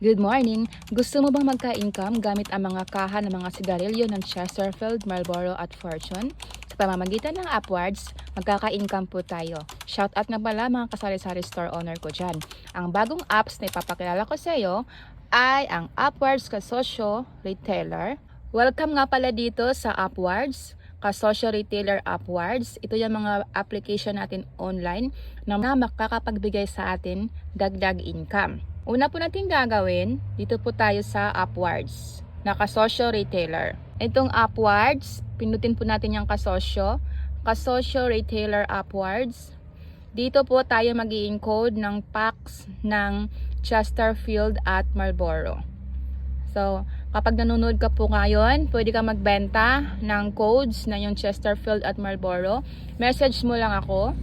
Good morning! Gusto mo bang magka-income gamit ang mga kaha ng mga sigarilyo ng Chesterfield, Marlboro at Fortune? Sa pamamagitan ng Upwards, magkaka-income po tayo. Shoutout nga pala mga kasari-sari store owner ko dyan. Ang bagong apps na ipapakilala ko sa iyo ay ang Upwards Kasosyo Retailer. Welcome nga pala dito sa Upwards. Kasosyo Retailer Upwards. Ito yung mga application natin online na makakapagbigay sa atin dagdag income. Una po natin gagawin, dito po tayo sa Upwards, na kasosyo retailer. Itong Upwards, pinutin po natin yung kasosyo, kasosyo retailer Upwards. Dito po tayo mag encode ng packs ng Chesterfield at Marlboro. So, kapag nanonood ka po ngayon, pwede ka magbenta ng codes na yung Chesterfield at Marlboro. Message mo lang ako.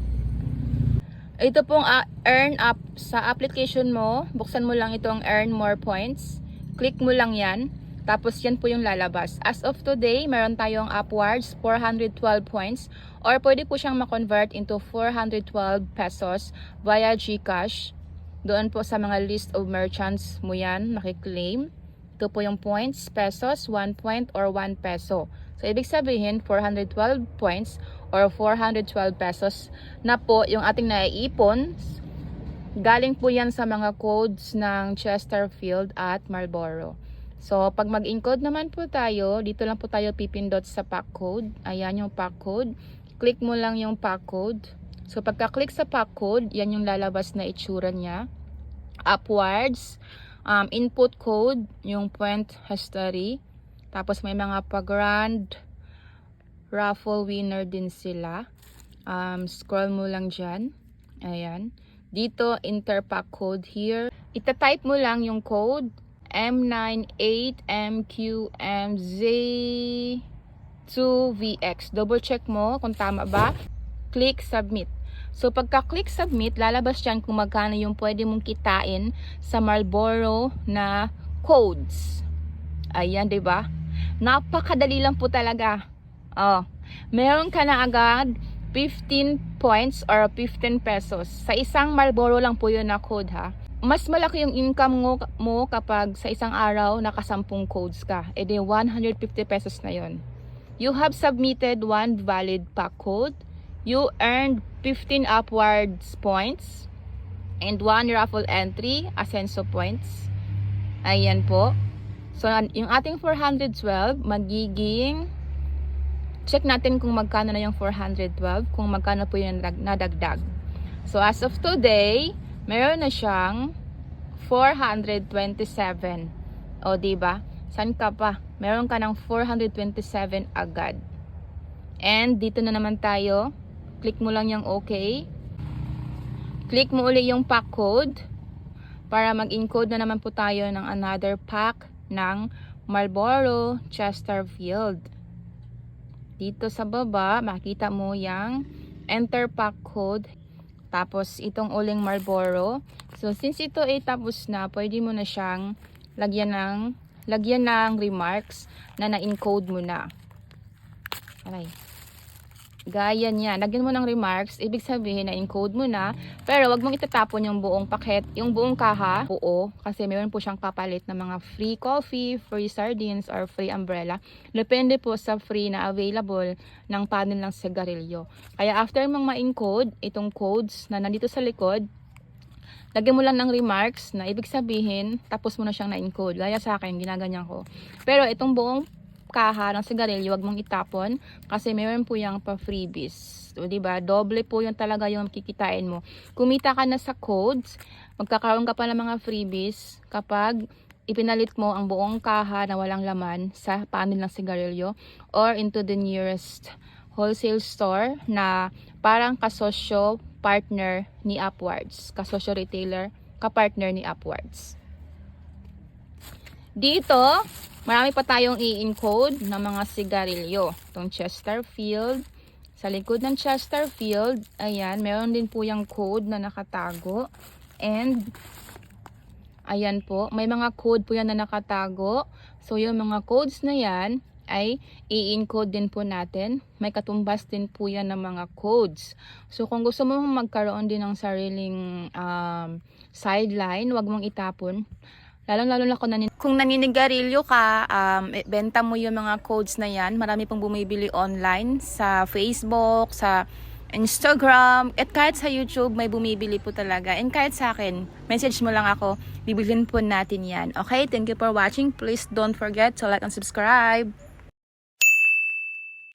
Ito pong uh, earn up sa application mo. Buksan mo lang itong earn more points. Click mo lang yan. Tapos yan po yung lalabas. As of today, meron tayong upwards 412 points or pwede po siyang ma-convert into 412 pesos via GCash. Doon po sa mga list of merchants mo yan nakiklaim. Ito po yung points, pesos, 1 point or 1 peso. So, ibig sabihin, 412 points or 412 pesos na po yung ating naiipon. Galing po yan sa mga codes ng Chesterfield at Marlboro. So, pag mag-encode naman po tayo, dito lang po tayo pipindot sa pack code. Ayan yung pack code. Click mo lang yung pack code. So, pagka-click sa pack code, yan yung lalabas na itsura niya. Upwards um, input code, yung point history. Tapos may mga pa-grand raffle winner din sila. Um, scroll mo lang dyan. Ayan. Dito, enter pack code here. Ita-type mo lang yung code M98MQMZ2VX. Double check mo kung tama ba. Click submit. So pagka-click submit, lalabas dyan kung magkano yung pwede mong kitain sa Marlboro na codes. Ayan, 'di ba? Napakadali lang po talaga. Oh, meron ka na agad 15 points or 15 pesos. Sa isang Marlboro lang po yun na code ha. Mas malaki yung income mo, kapag sa isang araw nakasampung codes ka. E di 150 pesos na yon. You have submitted one valid pack code. You earned 15 upwards points and one raffle entry, Asenso points. Ayan po. So, yung ating 412, magiging check natin kung magkano na yung 412, kung magkano po yung nadagdag. So, as of today, meron na siyang 427. O, ba? San ka pa? Meron ka ng 427 agad. And, dito na naman tayo. Click mo lang yung OK. Click mo uli yung pack code para mag-encode na naman po tayo ng another pack ng Marlboro Chesterfield. Dito sa baba, makita mo yung enter pack code. Tapos itong uling Marlboro. So since ito ay tapos na, pwede mo na siyang lagyan ng lagyan ng remarks na na-encode mo na. Aray. Gaya niya. Lagyan mo ng remarks, ibig sabihin na encode mo na, pero wag mong itatapon yung buong paket, yung buong kaha, buo, kasi meron po siyang kapalit na mga free coffee, free sardines, or free umbrella. Depende po sa free na available ng panel ng sigarilyo. Kaya after mong ma-encode, itong codes na nandito sa likod, lagyan mo lang ng remarks na ibig sabihin, tapos mo na siyang na-encode. Gaya sa akin, ginaganyan ko. Pero itong buong kaha ng sigarilyo, wag mong itapon kasi meron po yung pa freebies. O, diba? Doble po yung talaga yung kikitain mo. Kumita ka na sa codes, magkakaroon ka pa ng mga freebies kapag ipinalit mo ang buong kaha na walang laman sa panel ng sigarilyo or into the nearest wholesale store na parang kasosyo partner ni Upwards. Kasosyo retailer, kapartner ni Upwards. Dito, marami pa tayong i-encode ng mga sigarilyo. Itong Chesterfield. Sa likod ng Chesterfield, ayan, meron din po yung code na nakatago. And, ayan po, may mga code po yan na nakatago. So, yung mga codes na yan, ay i-encode din po natin. May katumbas din po yan ng mga codes. So, kung gusto mo magkaroon din ng sariling um, sideline, wag mong itapon Lalong-lalo na kung, nanin- kung naninigarilyo ka, um, eh, benta mo yung mga codes na yan. Marami pong bumibili online sa Facebook, sa Instagram, at kahit sa YouTube, may bumibili po talaga. And kahit sa akin, message mo lang ako, bibilhin po natin yan. Okay, thank you for watching. Please don't forget to like and subscribe.